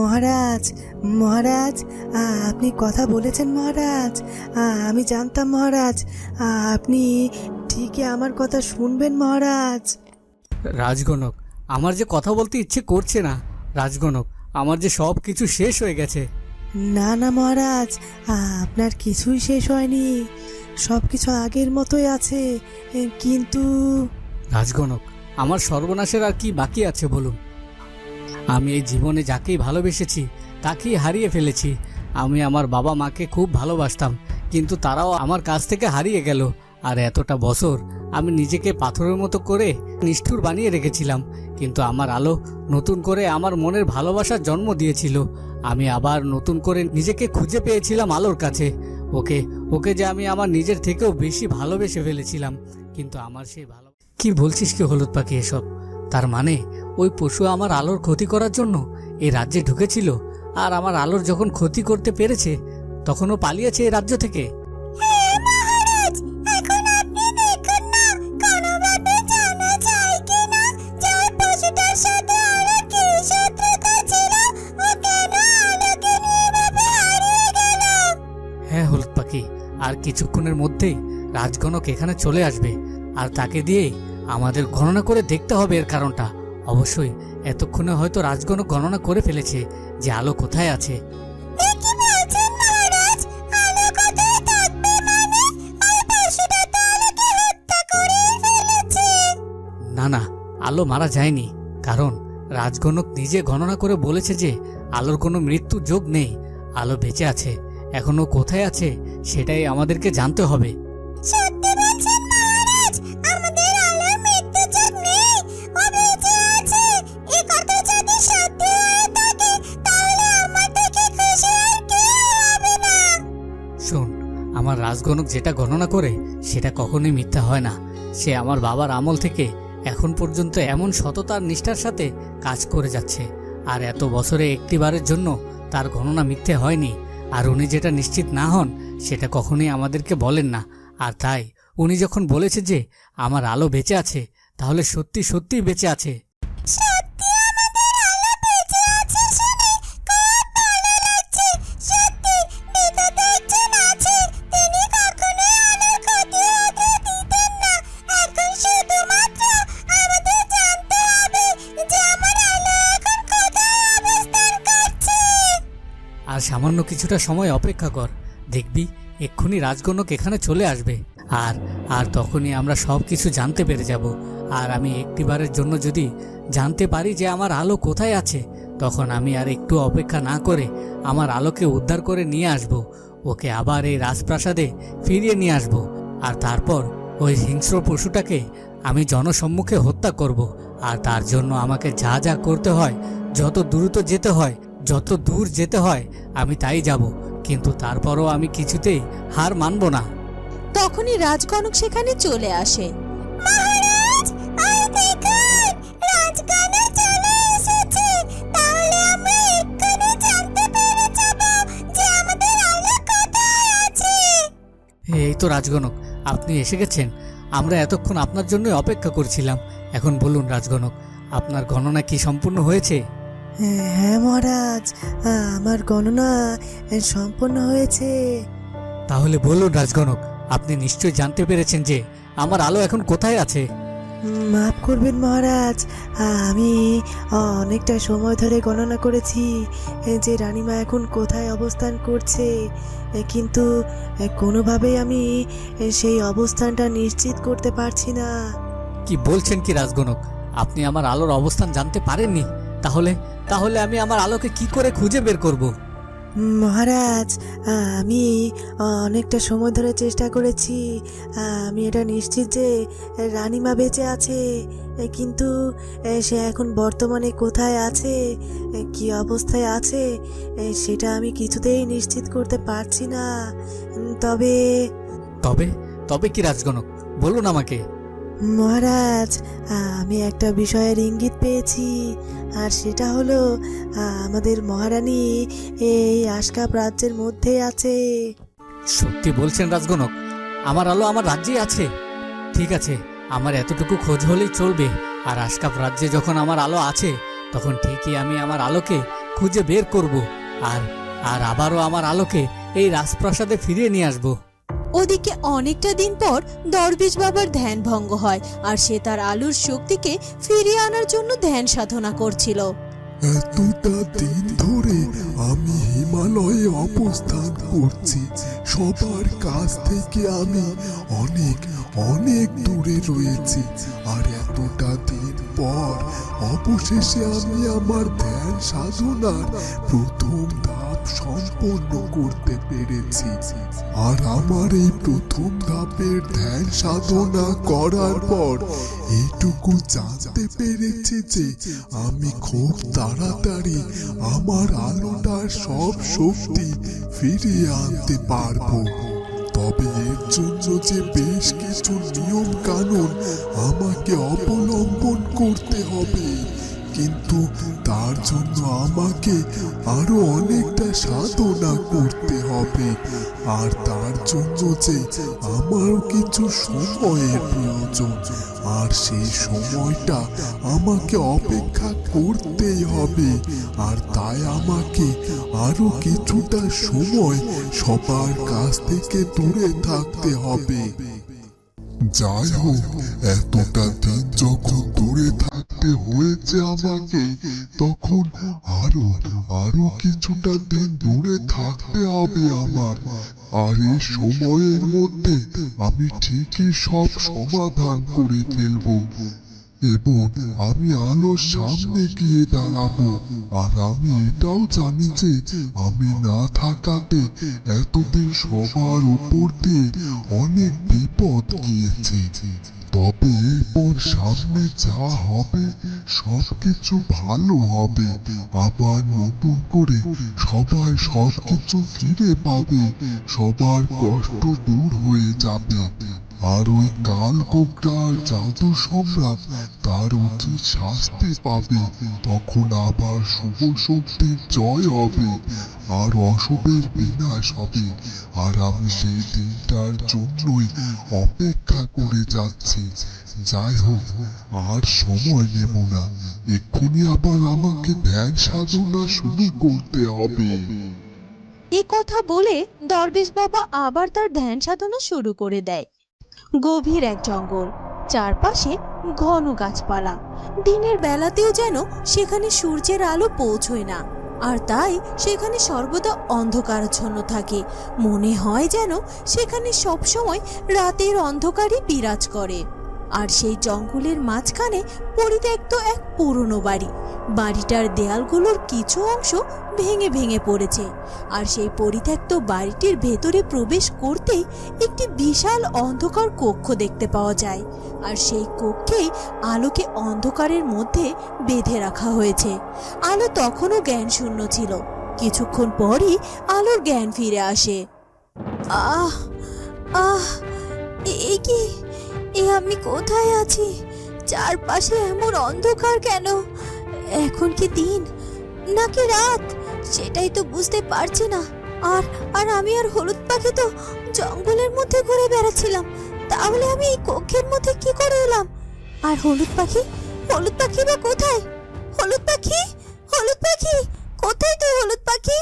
মহারাজ মহারাজ আপনি কথা বলেছেন মহারাজ। আমি জানতাম মহারাজ আপনি ঠিকই আমার কথা শুনবেন মহারাজ। রাজগণক আমার যে কথা বলতে ইচ্ছে করছে না। রাজগণক আমার যে সব কিছু শেষ হয়ে গেছে। না না মহারাজ আপনার কিছুই শেষ হয়নি। সব কিছু আগের মতোই আছে কিন্তু রাজগণক আমার সর্বনাশের আর কি বাকি আছে বলুন? আমি এই জীবনে যাকেই ভালোবেসেছি, তাকেই হারিয়ে ফেলেছি। আমি আমার বাবা মাকে খুব ভালোবাসতাম, কিন্তু তারাও আমার কাছ থেকে হারিয়ে গেল। আর এতটা বছর আমি নিজেকে পাথরের মতো করে নিষ্ঠুর বানিয়ে রেখেছিলাম, কিন্তু আমার আলো নতুন করে আমার মনের ভালোবাসার জন্ম দিয়েছিল। আমি আবার নতুন করে নিজেকে খুঁজে পেয়েছিলাম আলোর কাছে। ওকে ওকে যে আমি আমার নিজের থেকেও বেশি ভালোবেসে ফেলেছিলাম, কিন্তু আমার সেই ভালো কি বলছিস কি হলুদ পাখি এসব? তার মানে ওই পশু আমার আলোর ক্ষতি করার জন্য এই রাজ্যে ঢুকেছিল। আর আমার আলোর যখন ক্ষতি করতে পেরেছে তখন ও পালিয়েছে এই রাজ্য থেকে। হ্যাঁ হলুদ পাখি আর কিছুক্ষণের মধ্যেই রাজগণক এখানে চলে আসবে। আর তাকে দিয়ে আমাদের গণনা করে দেখতে হবে এর কারণটা। অবশ্যই এতক্ষণে হয়তো রাজগণক গণনা করে ফেলেছে যে আলো কোথায় আছে। মানে? না না আলো মারা যায়নি। কারণ রাজগণক নিজে গণনা করে বলেছে যে আলোর কোনো মৃত্যু যোগ নেই আলো বেঁচে আছে এখনও কোথায় আছে সেটাই আমাদেরকে জানতে হবে। রাজগণক যেটা গণনা করে, সেটা কখনোই মিথ্যা হয় না। সে আমার বাবার আমল থেকে এখন পর্যন্ত এমন সততার নিষ্ঠার সাথে কাজ করে যাচ্ছে। আর এত বছরে একটিবারের জন্য তার গণনা মিথ্যে হয়নি। আর উনি যেটা নিশ্চিত না হন, সেটা কখনোই আমাদেরকে বলেন না। আর তাই উনি যখন বলেছে যে, আমার আলো বেঁচে আছে, তাহলে সত্যি সত্যিই বেঁচে আছে। কিছুটা সময় অপেক্ষা কর। দেখবি, এক্ষুনি রাজগণক এখানে চলে আসবে। আর আর তখনই আমরা সব কিছু জানতে পেরে যাব। আর আমি একটিবারের জন্য যদি জানতে পারি যে আমার আলো কোথায় আছে, তখন আমি আর একটু অপেক্ষা না করে আমার আলোকে উদ্ধার করে নিয়ে আসব। ওকে আবার এই রাজপ্রাসাদে ফিরিয়ে নিয়ে আসব। আর তারপর ওই হিংস্র পশুটাকে আমি জনসম্মুখে হত্যা করব। আর তার জন্য আমাকে যা যা করতে হয়, যত দ্রুত যেতে হয় যত দূর যেতে হয় আমি তাই যাব কিন্তু তারপরও আমি কিছুতেই হার মানব না। তখনই রাজকনক সেখানে চলে আসে। মহারাজ ওই দেখুন রাজকন্যা চলে এসেছে। তাহলে আমরা এক্ষুনি জানতে পেরে যাব যে আমাদের আলো কোথায় আছে। এই তো রাজগণক আপনি এসে গেছেন। আমরা এতক্ষণ আপনার জন্যই অপেক্ষা করছিলাম। এখন বলুন রাজগণক আপনার গণনা কি সম্পূর্ণ হয়েছে? হ্যাঁ মহারাজ। আমার গণনা সম্পন্ন হয়েছে। তাহলে বলুন রাজগণক আপনি নিশ্চয়ই জানতে পেরেছেন যে আমার আলো এখন কোথায় আছে? মাফ করবেন মহারাজ। আমি অনেকটা সময় ধরে গণনা করেছি যে রানীমা এখন কোথায় অবস্থান করছে। কিন্তু কোনোভাবেই আমি সেই অবস্থানটা নিশ্চিত করতে পারছি না। কি বলছেন কি রাজগণক? আপনি আমার আলোর অবস্থান জানতে পারেননি? তাহলে তাহলে আমি আমার আলোকে কি করে খুঁজে বের করব? মহারাজ আমি অনেকটা সময় ধরে চেষ্টা করেছি। আমি এটা নিশ্চিত যে রানীমা বেঁচে আছে। কিন্তু সে এখন বর্তমানে কোথায় আছে? কি অবস্থায় আছে? সেটা আমি কিছুতেই নিশ্চিত করতে পারছি না। তবে তবে তবে কি রাজগণক? বলুন আমাকে। মহারাজ, আমি একটা বিষয়ের ইঙ্গিত পেয়েছি, আর সেটা হলো, আমাদের মহারানী এই আশকাপ রাজ্যের মধ্যে আছে। সত্যি বলছেন রাজগণক, আমার আলো আমার রাজ্যেই আছে। ঠিক আছে, আমার এতটুকু খোঁজ হলেই চলবে, আর আশকাপ রাজ্যে যখন আমার আলো আছে, তখন ঠিকই আমি আমার আলোকে খুঁজে বের করব, আর আর আবারও আমার আলোকে এই রাজপ্রাসাদে ফিরিয়ে নিয়ে আসব। ওদিকে অনেকটা দিন পর দরবেশ বাবার ধ্যান ভঙ্গ হয় আর সে তার আলুর শক্তিকে ফিরিয়ে আনার জন্য ধ্যান সাধনা করছিল। এতটা দিন ধরে আমি হিমালয়ে অবস্থান করছি। সবার কাছ থেকে আমি অনেক অনেক দূরে রয়েছি। আর এতটা দিন পর অবশেষে আমি আমার ধ্যান সাধনার প্রথম ধাপ সম্পন্ন করতে পেরেছি। আর আমার এই প্রথম ধাপের ধ্যান সাধনা করার পর এইটুকু জানতে পেরেছি যে আমি খুব তাড়াতাড়ি আমার আলোটার সব শক্তি ফিরিয়ে আনতে পারব। তবে এর জন্য যে বেশ কিছু নিয়ম কানুন আমাকে অবলম্বন করতে হবে। কিন্তু তার জন্য আমাকে আরও অনেকটা সাধনা করতে হবে। আর তার জন্য যে আমারও কিছু সময়ের প্রয়োজন, আর সেই সময়টা আমাকে অপেক্ষা করতেই হবে। আর তাই আমাকে আরও কিছুটা সময় সবার কাছ থেকে দূরে থাকতে হবে। যাই হোক, এতটা দিন হয়েছে আমাকে তখন আরও আরও কিছুটা দিন দূরে থাকতে হবে আমার। আর এই সময়ের মধ্যে আমি ঠিকই সব সমাধান করে ফেলব। এবং আমি আলোর সামনে গিয়ে দাঁড়াবো। আর আমি এটাও জানি যে আমি না থাকাতে এতদিন সবার উপর দিয়ে অনেক বিপদ গিয়েছে। তবে ওর সামনে যা হবে সব কিছু ভালো হবে। আবার নতুন করে সবাই সব কিছু ফিরে পাবে। সবার কষ্ট দূর হয়ে যাবে। আর ওই কাল কোকড়ার জাদু সম্রাট তার উচিত শাস্তি পাবে। তখন আবার শুভ শক্তির জয় হবে, আর অশুভের বিনাশ হবে। আর আমি সেই দিনটার জন্যই অপেক্ষা করে যাচ্ছি। যাই হোক, আর সময় নেব না। এক্ষুনি আবার আমাকে ধ্যান সাধনা শুরু করতে হবে। এ কথা বলে দরবেশ বাবা আবার তার ধ্যান সাধনা শুরু করে দেয়। গভীর এক জঙ্গল। চারপাশে ঘন গাছপালা। দিনের বেলাতেও যেন সেখানে সূর্যের আলো পৌঁছয় না। আর তাই সেখানে সর্বদা অন্ধকারাচ্ছন্ন থাকে। মনে হয় যেন সেখানে সবসময় রাতের অন্ধকারই বিরাজ করে। আর সেই জঙ্গলের মাঝখানে পরিত্যক্ত এক পুরনো বাড়ি। বাড়িটার দেয়ালগুলোর কিছু অংশ ভেঙে ভেঙে পড়েছে আর সেই পরিত্যক্ত বাড়িটির ভেতরে প্রবেশ করতেই একটি বিশাল অন্ধকার কক্ষ দেখতে পাওয়া যায় আর সেই কক্ষেই আলোকে অন্ধকারের মধ্যে বেঁধে রাখা হয়েছে। আলো তখনও জ্ঞান শূন্য ছিল। কিছুক্ষণ পরই আলোর জ্ঞান ফিরে আসে। আহ আহ এ কি? এ আমি কোথায় আছি? চারপাশে এমন অন্ধকার কেন? এখন কি দিন? নাকি রাত? সেটাই তো বুঝতে পারছি না। আর আর আমি আর হলুদ পাখি তো জঙ্গলের মধ্যে ঘুরে বেড়াচ্ছিলাম। তাহলে আমি এই কক্ষের মধ্যে কি করে এলাম? আর হলুদ পাখি? হলুদ পাখি বা কোথায়? হলুদ পাখি? হলুদ পাখি? কোথায় তুই হলুদ পাখি?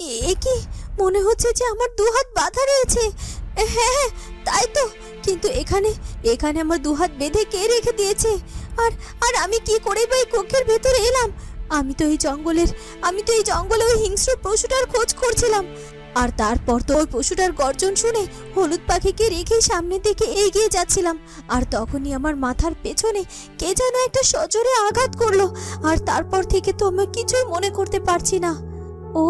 এ কি? মনে হচ্ছে যে আমার দু হাত বাঁধা রয়েছে। হ্যাঁ হ্যাঁ তাই তো। কিন্তু এখানে এখানে আমার দু হাত বেঁধে কে রেখে দিয়েছে? আর আর আমি কি করে বা এই কক্ষের ভেতরে এলাম? আমি তো এই জঙ্গলের, আমি তো এই জঙ্গলে ওই হিংস্র পশুটার খোঁজ করছিলাম। আর তারপর তো ওই পশুটার গর্জন শুনে হলুদ পাখিকে রেখেই সামনের দিকে এগিয়ে যাচ্ছিলাম। আর তখনই আমার মাথার পেছনে কে যেন একটা সজোরে আঘাত করল। আর তারপর থেকে তো আমি কিছুই মনে করতে পারছি না। ও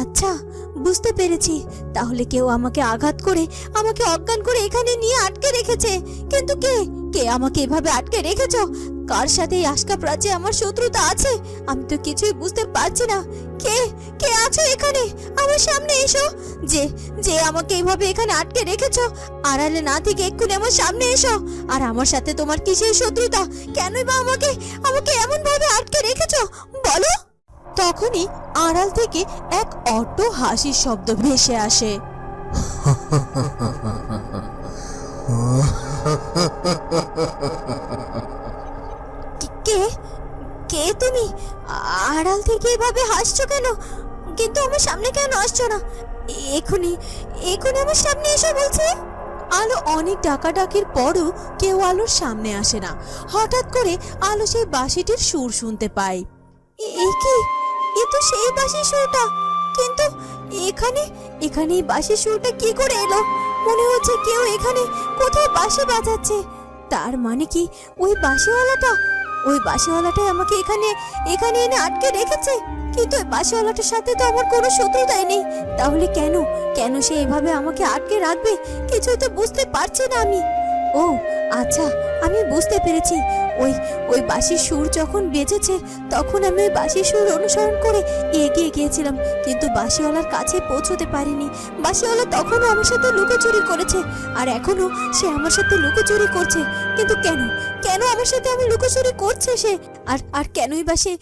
আচ্ছা বুঝতে পেরেছি। তাহলে কেউ আমাকে আঘাত করে আমাকে অজ্ঞান করে এখানে নিয়ে আটকে রেখেছে। কিন্তু কে? কে আমাকে এভাবে আটকে রেখেছো? কার সাথে এই আশকাপ রাজ্যে আমার শত্রুতা আছে? আমি তো কিছুই বুঝতে পারছি না। কে? কে আছো এখানে? আমার সামনে এসো। যে যে আমাকে এইভাবে এখানে আটকে রেখেছো, আড়ালে না থেকে এক্ষুনি আমার সামনে এসো। আর আমার সাথে তোমার কিসের শত্রুতা? কেনই বা আমাকে আমাকে এমন ভাবে আটকে রেখেছো? বলো। তখনই আড়াল থেকে এক অট্ট হাসির শব্দ ভেসে আসে। কে কে তুমি? আড়াল থেকে এভাবে হাসছো কেন? কিন্তু আমার সামনে কেন আসছো না? এখনই এখনই আমার সামনে এসে বলছে। আলো অনেক ডাকাডাকির পরও কেউ আলোর সামনে আসে না। হঠাৎ করে আলো সেই বাঁশিটির সুর শুনতে পায়। এ কি? এ তো সেই বাঁশির সুরটা কিন্তু এখানে এখানে এই বাঁশির সুরটা কি করে এলো? মনে হচ্ছে কেউ এখানে কোথাও বাঁশি বাজাচ্ছে। তার মানে কি ওই বাঁশিওয়ালাটা ওই বাঁশিওয়ালাটাই আমাকে এখানে এখানে এনে আটকে রেখেছে? কিন্তু ওই বাঁশিওয়ালাটার সাথে তো আমার কোনো শত্রুতাই নেই। তাহলে কেন? কেন সে এভাবে আমাকে আটকে রাখবে? কিছুই তো বুঝতে পারছি না আমি। ও আচ্ছা আমি বুঝতে পেরেছি। ওই ওই বাঁশির সুর যখন বেজেছে, তখন আমি ওই বাঁশির সুর অনুসরণ করে এগিয়ে গিয়েছিলাম। কিন্তু বাঁশিওয়ালার কাছে পৌঁছতে পারিনি। বাঁশিওয়ালা তখনও আমার সাথে লুকোচুরি করেছে। আর এখনও সে আমার সাথে লুকোচুরি করছে। কিন্তু কেন? কেন আমার সাথে আমি লুকোচুরি করছে সে? আর আর কেনই বা সে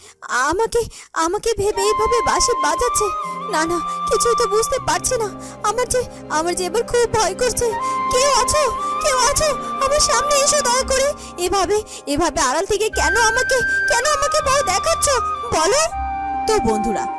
আমাকে আমাকে ভেবে এইভাবে বাসে বাজাচ্ছে? না না, কিছুই তো বুঝতে পারছি না। আমার যে আমার যে এবার খুব ভয় করছে। কেউ আছো? কেউ আছো? আমার সামনে এসো দয়া করে। এভাবে এভাবে আড়াল থেকে কেন আমাকে কেন আমাকে ভয় দেখাচ্ছ? বলো। তো বন্ধুরা